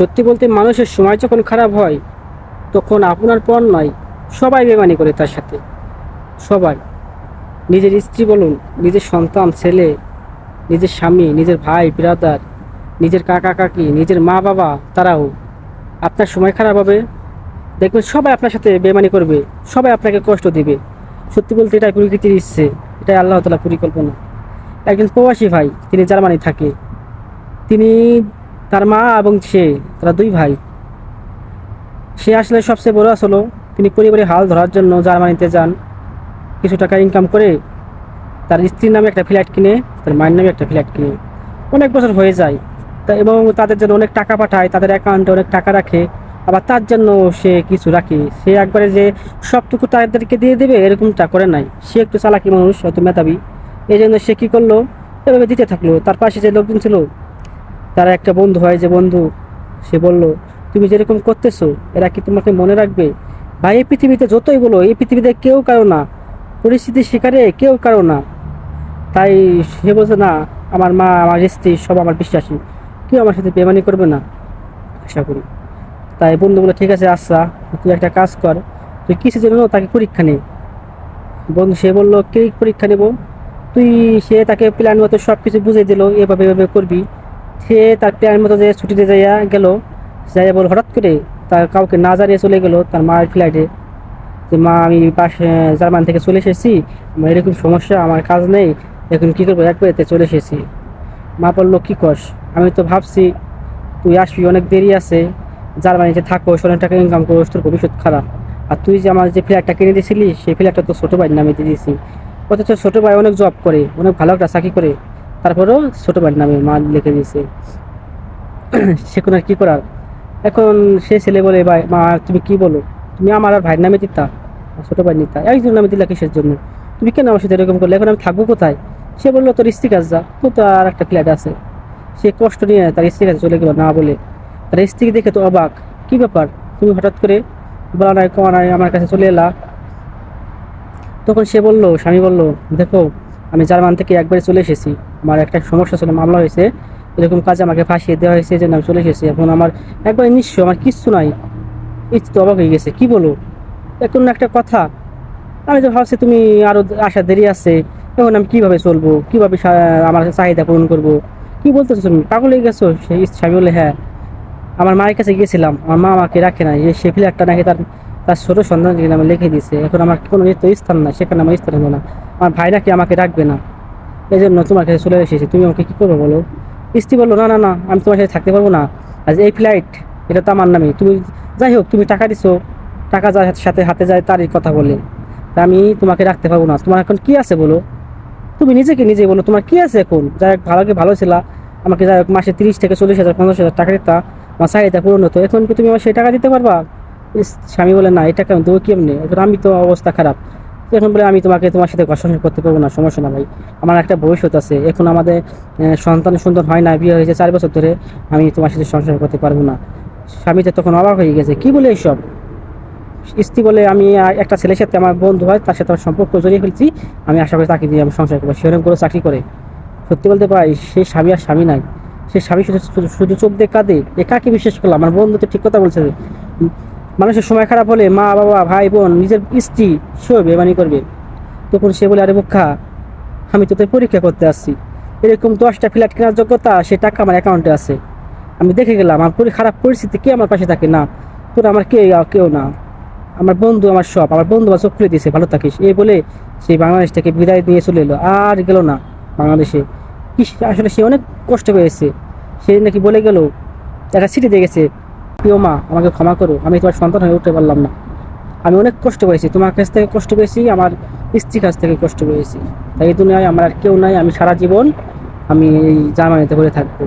সত্যি বলতে মানুষের সময় যখন খারাপ হয়, তখন আপনার পর নয়, সবাই বেমানি করে তার সাথে। সবাই। নিজের স্ত্রী বলুন, নিজের সন্তান, ছেলে, নিজের স্বামী, নিজের ভাই ব্রাদার নিজের কাকা, কাকি, নিজের মা, বাবা, তারাও। আপনার সময় খারাপ হবে। দেখবেন সবাই আপনার সাথে বেমানি করবে, সবাই আপনাকে কষ্ট দিবে। সত্যি বলতে এটাই প্রকৃতির ইচ্ছে, এটাই আল্লাহ তালা পরিকল্পনা। একজন প্রবাসী ভাই, তিনি জার্মানি থাকে। তিনি তার মা এবং সে, তারা দুই ভাই। সে আসলে সবচেয়ে বড় আসলো। তিনি পরিবারের হাল ধরার জন্য জার্মানিতে যান। কিছু টাকা ইনকাম করে তার স্ত্রীর নামে একটা ফ্ল্যাট কিনে, তার মায়ের নামে একটা ফ্ল্যাট কিনে। অনেক বছর হয়ে যায়। তা এবং তাদের জন্য অনেক টাকা পাঠায়, তাদের অ্যাকাউন্টে অনেক টাকা রাখে। আবার তার জন্য সে কিছু রাখে। সে একবারে যে সবটুকু তাদেরকে দিয়ে দেবে, এরকমটা করে নাই। সে একটু চালাকি মানুষ, হয়তো মেধাবী। এই জন্য সে কী করল? এভাবে দিতে থাকল। তার পাশে যে লোকজন ছিল তার একটা বন্ধু হয় যে, বন্ধু, সে বলল, তুমি যেরকম করতেছো, এরা কি তোমাকে মনে রাখবে? ভাই, এই পৃথিবীতে যতই বলো, এই পৃথিবীতে কেউ কারও না। পরিস্থিতির শিকারে কেউ কারও না। তাই সে বলছে, না, আমার মা, আমার স্ত্রী সব আমার বিশ্বাসী। কেউ আমার সাথে বেমানি করবে না। আশা করি। তাই বন্ধু বলে, ঠিক আছে আচ্ছা তুই একটা কাজ কর। তুই কিসের জন্য তাকে পরীক্ষা নে? বন্ধু, সে বলল, কে পরীক্ষা নেব? তুই, সে তাকে প্ল্যান মতো সব কিছু বুঝিয়ে দিল, এভাবে এভাবে করবি। সে তার প্ল্যান মতো যে ছুটিতে যাইয়া গেল যাইয়া বল হঠাৎ করে তার কাউকে না জানিয়ে চলে গেল তার মায়ের ফ্লাইটে যে মা, আমি পাশে জার্মান থেকে চলে এসেছি, আমার এরকম সমস্যা, আমার কাজ নেই, এখন কী করব? একবারেতে চলে এসেছি। মা বলল, কী কস আমি তো ভাবছি, তুই আসবি, অনেক দেরি আছে। জার্মানিতে থাকো অনেক টাকা ইনকাম করো, তোর ভবিষ্যৎ খারাপ। আর তুই যে আমার যে ফ্ল্যাটটা কিনে দিয়েছিলি, সেই ফ্ল্যাটটা তো ছোটো ভাইয়ের নামে দিয়ে দিয়েছি। অথচ ছোটো ভাই অনেক জব করে, অনেক ভালো একটা চাকরি করে। তারপরেও ছোটো ভাইয়ের নামে মা লিখে দিয়েছে। সে কোনো আর কী করার? এখন সে ছেলে বলে, ভাই, মা, তুমি কি বলো? তুমি আমার আর ভাইয়ের নামে দিতা? ছোটো ভাই নিতা? একজন নামে দিলা কিসের জন্য? তুমি কেন আমার সাথে এরকম করলে? এখন আমি থাকব কোথায়? সে বলল, তোর স্ত্রী কাজ যা। তো তো আর একটা ফ্ল্যাট আছে। সে কষ্ট নিয়ে তার স্ত্রীর কাছে চলে গেলো, না বলে। তার স্ত্রীকে দেখে তো অবাক। কি ব্যাপার? তুমি হঠাৎ করে বলা নাই কমা নাই আমার কাছে চলে এলা? তখন সে বলল, স্বামী বলল, দেখো আমি জার্মান থেকে একবারে চলে এসেছি। আমার একটা সমস্যা ছিল, মামলা হয়েছে। এরকম কাজে আমাকে ফাঁসিয়ে দেওয়া হয়েছে যে আমি চলে এসেছি। এখন আমার একবারে নিঃস্ব, আমার কিচ্ছু নাই। এই তো অবাক হয়ে গেছে, কি বলো এখন একটা কথা, আমি তো ভাবছি তুমি আরও আসার দেরি আছে, এখন আমি কীভাবে চলবো? কীভাবে আমার চাহিদা পূরণ করব? কি বলতেছো তুমি? পাগল হয়ে গেছো? সেই স্বামী বলে হ্যাঁ। আমার মায়ের কাছে গিয়েছিলাম, আমার মা আমাকে রাখে না সে ফ্ল্যাটটা নাকি তার তার ছোট সন্তানকে নামে লিখে দিয়েছে। এখন আমার কোনো স্থান না সেখানে আমার স্থান হলো না। আমার ভাই নাকি আমাকে রাখবে না? এই জন্য তোমার কাছে চলে এসেছি। তুমি আমাকে কী করব বলো? স্ত্রী বলল, না না না, আমি তোমার সাথে থাকতে পারব না। আজ এই ফ্লাইট এটা তো আমার নামে। তুমি যাই হোক, তুমি টাকা দিছো। টাকা যার সাথে হাতে যায়, তারই কথা বলে। আমি তোমাকে রাখতে পারব না। তোমার এখন কি আছে বলো? তুমি নিজেকে নিজে বলো, তোমার কি আছে এখন? যাই হোক ভালোকে ভালো ছিল। আমাকে যাই হোক, মাসে তিরিশ থেকে চল্লিশ হাজার, পঞ্চাশ হাজার টাকা দিতা। আমার চাহিদা পূরণ হতো। এখন কি তুমি আমার সেই টাকা দিতে পারবা? স্বামী বলে, না, এই টাকা আমি দেবো কেমনি? এখন আমি তো অবস্থা খারাপ। এখন বলে আমি তোমাকে, তোমার সাথে ঘর সংসার করতে পারব না, সমস্যা না ভাই। আমার একটা ভবিষ্যৎ আছে। এখন আমাদের সন্তান সুন্দর হয় না, বিয়ে হয়েছে চার বছর ধরে, আমি তোমার সাথে সংসার করতে পারব না। স্বামীতে তখন অবাক হয়ে গেছে, কি বলে এইসব? স্ত্রী বলে, আমি একটা ছেলের সাথে আমার বন্ধু হয়, তার সাথে আমার সম্পর্ক জড়িয়ে ফেলছি, আমি আশা করি তাকে দিয়ে আমি সংসার করব। সেরকম করে চাকরি করে। সত্যি বলতে পারি সে স্বামী আর স্বামী নাই। সে স্বামী শুধু, শুধু- চোখ দিয়ে কাঁদে। এ কাকে বিশ্বাস করলাম আমার বন্ধু তো ঠিক কথা বলছে মানুষের সময় খারাপ হলে মা, বাবা, ভাই, বোন নিজের স্ত্রী সেও বেমানি করবে। তখন সে বলে, আরে মুখা, আমি তো তোর পরীক্ষা করতে আসছি। এরকম দশটা ফ্ল্যাট কেনার যোগ্যতা, সে টাকা আমার অ্যাকাউন্টে আছে। আমি দেখে গেলাম, আমার পরি- খারাপ পরিস্থিতি, কে আমার পাশে থাকে? না, তোর আমার কে কেউ না। আমার বন্ধু, আমার সব, আমার বন্ধু আমার চোখ খুলে দিয়েছে, ভালো থাকিস। এই বলে সেই বাংলাদেশ থেকে বিদায় নিয়ে চলে এলো। আর গেল না বাংলাদেশে। কি আসলে সে অনেক কষ্ট পেয়েছে। সে নাকি বলে গেল, একটা সিটি দিয়ে গেছে প্রিয় মা, আমাকে ক্ষমা করো। আমি তোমার সন্তান হয়ে উঠতে পারলাম না। আমি অনেক কষ্ট পেয়েছি। তোমার কাছ থেকে কষ্ট পেয়েছি, আমার স্ত্রীর কাছ থেকে কষ্ট পেয়েছি। তাই এই দুনিয়ায় আমার আর কেউ নাই। আমি সারা জীবন আমি এই জার্মানিতে করে থাকব।